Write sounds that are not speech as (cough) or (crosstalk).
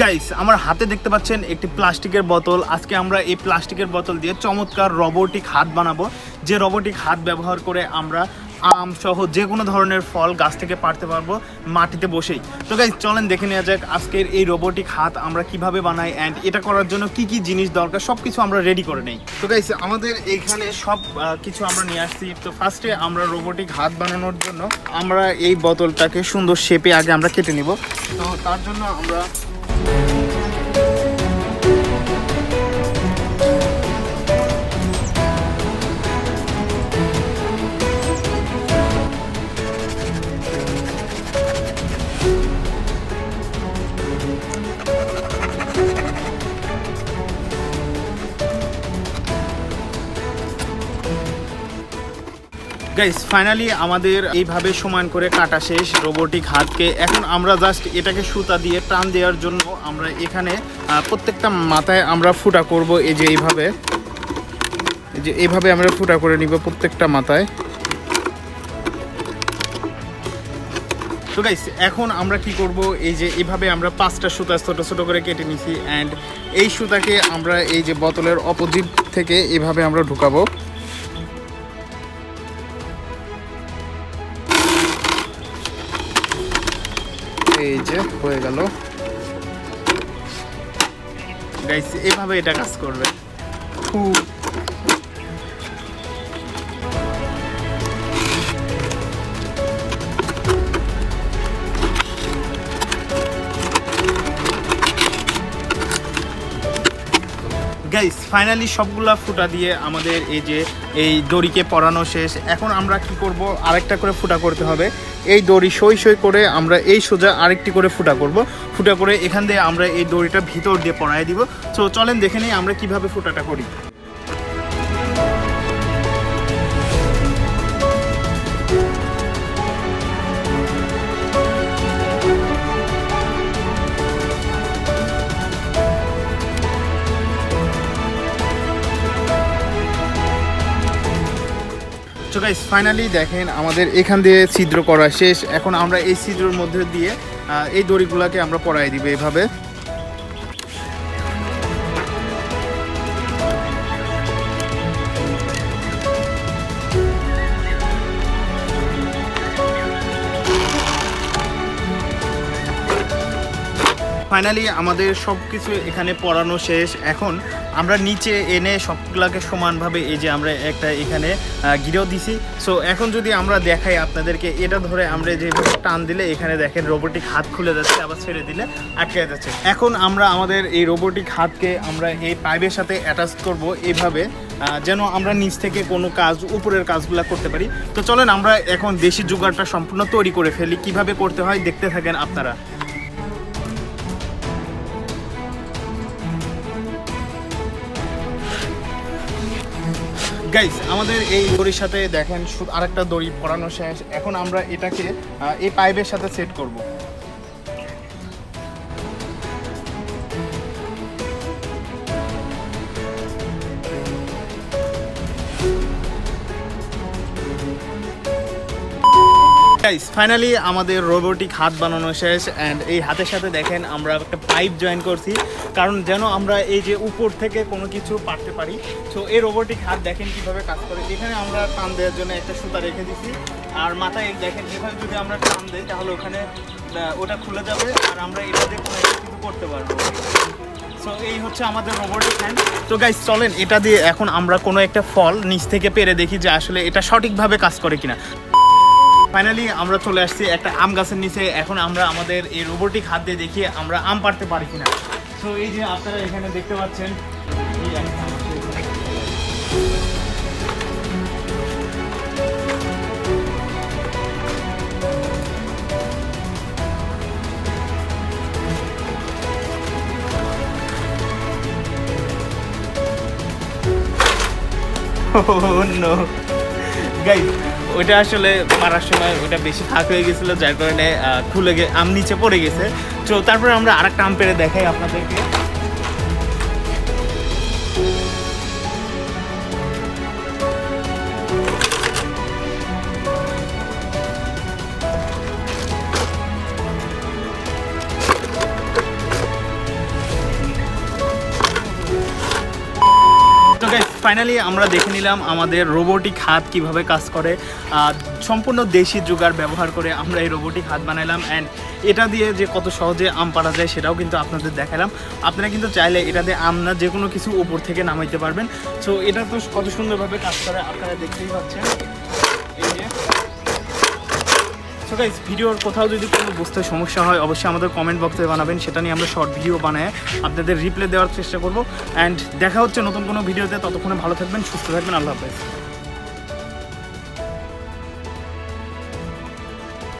Guys আমার হাতে দেখতে পাচ্ছেন একটি প্লাস্টিকের বোতল। আজকে আমরা এই প্লাস্টিকের বোতল দিয়ে চমৎকার রোবোটিক হাত বানাবো। যে রোবোটিক হাত ব্যবহার করে আমরা আম সহ যে কোনো ধরনের ফল গাছ থেকে পারতে পারব মাটিতে বসেই। তো গাইস চলেন দেখে নেওয়া যাক আজকের এই রোবোটিক হাত আমরা কীভাবে বানাই অ্যান্ড এটা করার জন্য কি কি জিনিস দরকার সব কিছু আমরা রেডি করে নেই। তো গাইস আমাদের এইখানে সব কিছু আমরা নিয়ে আসছি। তো ফার্স্টে আমরা রোবোটিক হাত বানানোর জন্য আমরা এই বোতলটাকে সুন্দর শেপে আগে আমরা কেটে নিব। তো তার জন্য আমরা Thank you গাইস ফাইনালি আমাদের এইভাবে সমান করে কাটা শেষ রোবোটিক হাতকে। এখন আমরা জাস্ট এটাকে সুতা দিয়ে টান দেওয়ার জন্য আমরা এখানে প্রত্যেকটা মাথায় আমরা ফুটা করব এই যে এইভাবে। এই যে এইভাবে আমরা ফুটা করে নিব প্রত্যেকটা মাথায়। তো গাইস এখন আমরা কি করব? এই যে এইভাবে আমরা পাঁচটা সুতা ছোট ছোট করে কেটে নিছি অ্যান্ড এই সুতাকে আমরা এই যে বোতলের অপোজিট থেকে এভাবে আমরা ঢুকাবো। এই যে হয়ে গেল। গাইস এইভাবে এটা কাজ করবে। খুব গাইস ফাইনালি সবগুলা ফুটা দিয়ে আমাদের এই যে এই দড়িকে পরানো শেষ। এখন আমরা কি করব? আরেকটা করে ফুটা করতে হবে। এই দড়ি সই সই করে আমরা এই সোজা আরেকটি করে ফুটা করব। ফুটা করে এখান দিয়ে আমরা এই দড়িটা ভিতর দিয়ে পরাই দিব। তো চলেন দেখে নিই আমরা কীভাবে ফুটাটা করি। তো গাইস ফাইনালি দেখেন আমাদের এখান দিয়ে ছিদ্র করা শেষ। এখন আমরা এই ছিদ্রর মধ্যে দিয়ে এই দড়িগুলোকে আমরা পরাই দিব এভাবে। ফাইনালি আমাদের সব কিছু এখানে পড়ানো শেষ। এখন আমরা নিচে এনে সবগুলাকে সমানভাবে এই যে আমরা একটা এখানে গিরেও দিছি। সো এখন যদি আমরা দেখাই আপনাদেরকে, এটা ধরে আমরা যেভাবে টান দিলে, এখানে দেখেন রোবোটিক হাত খুলে যাচ্ছে, আবার ছেড়ে দিলে আটকে যাচ্ছে। এখন আমরা আমাদের এই রোবোটিক হাতকে আমরা এই পাইপের সাথে অ্যাটাচ করব এইভাবে যেন আমরা নিচ থেকে কোনো কাজ, উপরের কাজগুলো করতে পারি। তো চলেন আমরা এখন দেশি জোগাড়টা সম্পূর্ণ তৈরি করে ফেলি। কীভাবে করতে হয়, দেখতে থাকেন আপনারা। গাইস আমাদের এই দড়ির সাথে দেখেন আরেকটা দড়ি পরানো শেষ। এখন আমরা এটাকে এই পাইপের সাথে সেট করব। গাইস ফাইনালি আমাদের রোবোটিক হাত বানানো শেষ অ্যান্ড এই হাতের সাথে দেখেন আমরা একটা পাইপ জয়েন করছি, কারণ যেন আমরা এই যে উপর থেকে কোনো কিছু পারতে পারি। তো এই রোবোটিক হাত দেখেন কীভাবে কাজ করে। এখানে আমরা টান দেওয়ার জন্য একটা সুতা রেখে দিচ্ছি আর মাথায় দেখেন, এভাবে যদি আমরা টান দিই, তাহলে ওখানে ওটা খুলে যাবে, আর আমরা দিয়ে কোনো কিছু করতে পারব। সো এই হচ্ছে আমাদের গাইস চলেন, এটা দিয়ে এখন আমরা কোনো একটা ফল নিচ থেকে পেরে দেখি যে আসলে এটা সঠিকভাবে কাজ করে কিনা। ফাইনালি আমরা চলে আসছি একটা আম গাছের নিচে। এখন আমরা আমাদের এই রোবোটিক হাত দিয়ে দেখিয়ে আমরা আম পারতে পারি কিনা। তো এই যে আপনারা এখানে দেখতে পাচ্ছেন, এই একটা (laughs) গাইস ওইটা আসলে মারার সময় ওইটা বেশি ফাঁক হয়ে গেছিল, যার কারণে খুলে গে আম নিচে পড়ে গেছে। তো তারপরে আমরা আরেকটা আম পেরে দেখাই আপনাদেরকে। ফাইনালি আমরা দেখে নিলাম আমাদের রোবোটিক হাত কীভাবে কাজ করে। সম্পূর্ণ দেশি জোগাড় ব্যবহার করে আমরা এই রোবোটিক হাত বানাইলাম অ্যান্ড এটা দিয়ে যে কত সহজে আম পাড়া যায় সেটাও কিন্তু আপনাদের দেখালাম। আপনারা কিন্তু চাইলে এটা দিয়ে আম না যে কোনো কিছু উপর থেকে নামাইতে পারবেন। সো এটা তো কত সুন্দরভাবে কাজ করে, আপনারা দেখতেই পাচ্ছেন। সো ভিডিওর কোথাও যদি কোনো বুঝতে সমস্যা হয়, অবশ্যই আমাদের কমেন্ট বক্সে বানাবেন। সেটা নিয়ে আমরা শর্ট ভিডিও বানায় আপনাদের রিপ্লাই দেওয়ার চেষ্টা করব। অ্যান্ড দেখা হচ্ছে নতুন কোনো ভিডিওতে ততক্ষণে ভালো থাকবেন, সুস্থ থাকবেন। আল্লাহ হাফেজ।